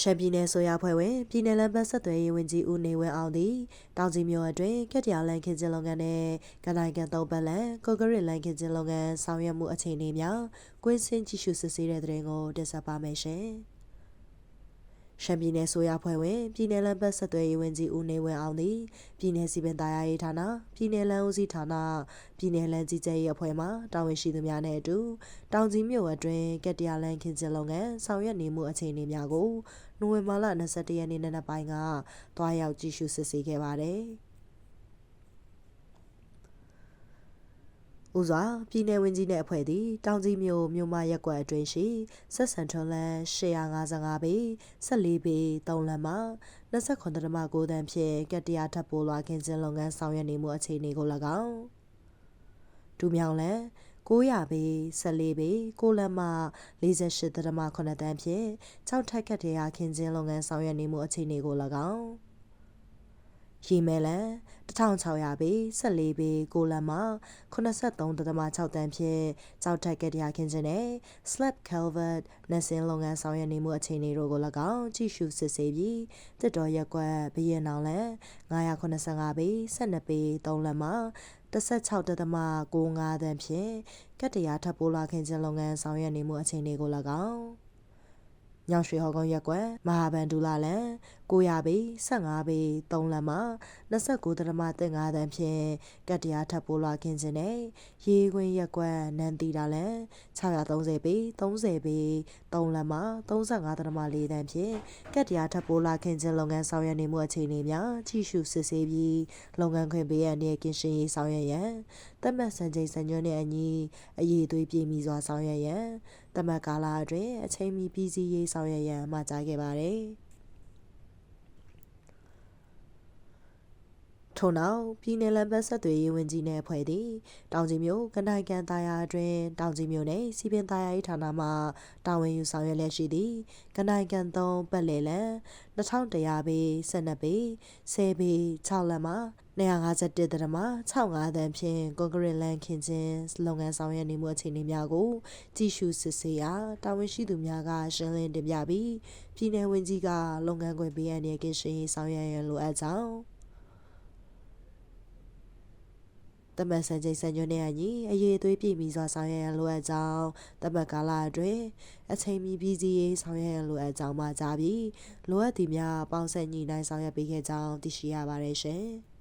ရှမ်းပြည်နယ်ဆိုရဖွဲ့ဝင်ပြည်နယ်လမ်းဘက်ဆက်သွယ်ရေးဝန်ကြီးဦးနေဝင်းအောင်သည်တောင်ကြီးမြို့အတွင်းကက်တရာလန်ခင်ကျင်းလုပ်ငန်းနဲ့ကနိုင်ကန်သုံးပတ်လန်ကိုကရစ်လန်ခင်ကျင်းလုပ်ငန်းဆောင်ရွက်မှုအခြေအနေများကွင်းစင်းကြည့်ရှုစစ်ဆေးတဲ့တဲ့ရင်ကိုတင်ဆက်ပါမယ်ရှင်။ ရှမ်းပြည်နယ်ဆိုရဖွဲ့ဝင်ပြည်နယ်လမ်းဘက်ဆက်သွယ်ရေးဝန်ကြီးဦးနေဝင်းအောင်သည်ပြည်နယ်စီပင်သားရေးဌာနပြည်နယ်လမ်းဦးစီးဌာနပြည်နယ်လမ်းကြီးကြပ်ရေးအဖွဲ့မှတာဝန်ရှိသူများနဲ့အတူတောင်ကြီးမြို့အတွင်းကက်တရာလန်ခင်ကျင်းလုပ်ငန်းဆောင်ရွက်နေမှုအခြေအနေများကိုနိုဝင်ဘာလ22ရက်နေ့နံနက်ပိုင်းကတွားရောက်ကြည့်ရှုစစ်ဆေးခဲ့ပါတယ်။ ဦးစွာပြည်내ဝင်ကြီးနဲ့အဖွဲ့သည်တောင်ကြီးမြို့မြို့မရက်ကွက်အတွင်းရှိဆက်ဆန်ထွန်းလန်း855ပေ14ပေ3လမ်းမှ29.9တန်းဖြင့်ကတ္တရာထပ်ပိုးလွားခင်းခြင်းလုပ်ငန်းဆောင်ရွက်နေမှုအခြေအနေကို၎င်းဒူမြောင်လန်း900ပေ14ပေ6လမ်းမှ48.8တန်းဖြင့်6ထက်ကတ္တရာခင်းခြင်းလုပ်ငန်းဆောင်ရွက်နေမှုအခြေအနေကို၎င်း ရီမဲလန်1600ပေ14ပေ6လမ်းမှ83.6တန်းဖြင့်ကြောက်ထက်ကတရားခင်းခြင်းနဲ့ slab calvert နက်စင်းလုပ်ငန်းဆောင်ရွက်နေမှုအခြေအနေတို့ကို၎င်းကြည့်ရှုစစ်ဆေးပြီးတစ်တော်ရက်ကွက်ဘရင်နောင်လန်985ပေ12ပေ3လမ်းမှ16.65တန်းဖြင့်ကတ္တရာထပ်ပိုးလာခင်းခြင်းလုပ်ငန်းဆောင်ရွက်နေမှုအခြေအနေကို၎င်းညောင်ရွှေဟော်ကုန်းရက်ကွက်မဟာဗန်ဒူလာလန်900ပေ15ပေ3လမ်းမှ29.5တန်းဖြင့်ကတ္တရာထပ်ပိုးလွားခင်းခြင်းနဲ့ရေခွင်းရက်ကွက်နန်တီတာလန်630ပေ30ပေ3လမ်းမှ35.4တန်းဖြင့်ကတ္တရာထပ်ပိုးလွားခင်းခြင်းလုပ်ငန်းဆောင်ရွက်နေမှုအခြေအနေများကြီးစုစစ်ဆေးပြီးလုပ်ငန်းခွင်ပေးရတဲ့ကင်းရှင်းရေးဆောင်ရွက်ရန်တတ်မှတ်စံချိန်စံညွှန်းနဲ့အညီအရေးသွေးပြည့်မီစွာဆောင်ရွက်ရန်တတ်မှတ်ကာလအတွင်းအချိန်မီပြီးစီးရေးဆောင်ရွက်ရန်မှာကြားခဲ့ပါတယ်။ ထို့နောက်ပြည်내လမ်းဘက်ဆက်သွယ်ရေးဝန်ကြီးနှင့်အဖွဲ့သည်တောင်ကြီးမြို့ကနိုင်ကန်တာယာအတွင်းတောင်ကြီးမြို့နယ်စီပင်တာယာ၏ဌာနမှတာဝန်ယူဆောင်ရွက်လျက်ရှိသည့်ကနိုင်ကန်သုံးပတ်လေလန်2100ပေ12ပေ10ပေ6လမ်းမှ251တရမ65တန်းဖြင့်ကွန်ကရစ်လန်ခင်ချင်းလုပ်ငန်းဆောင်ရွက်နေမှုအခြေအနေများကိုကြည့်ရှုစစ်ဆေးရာတာဝန်ရှိသူများကရှင်းလင်းတင်ပြပြီးပြည်내ဝန်ကြီးကလုပ်ငန်းခွင်ပေးအပ်တဲ့ကင်းရှင်းရေးဆောင်ရွက်ရန်လိုအပ်ကြောင်း တမန်စံချိန်စံညွှန်းနဲ့အညီအရေးသွေးပြည့်မီစွာဆောင်ရွက်ရန်လိုအပ်ကြောင်းတမန်ကာလအတွင်းအချိန်မီပြီးစီးရေးဆောင်ရွက်ရန်လိုအပ်ကြောင်းမှကြားပြီးလိုအပ်သည်များပေါင်းဆက်ညီနိုင်ဆောင်ရွက်ပေးခဲ့ကြောင်းသိရှိရပါတယ်ရှင်။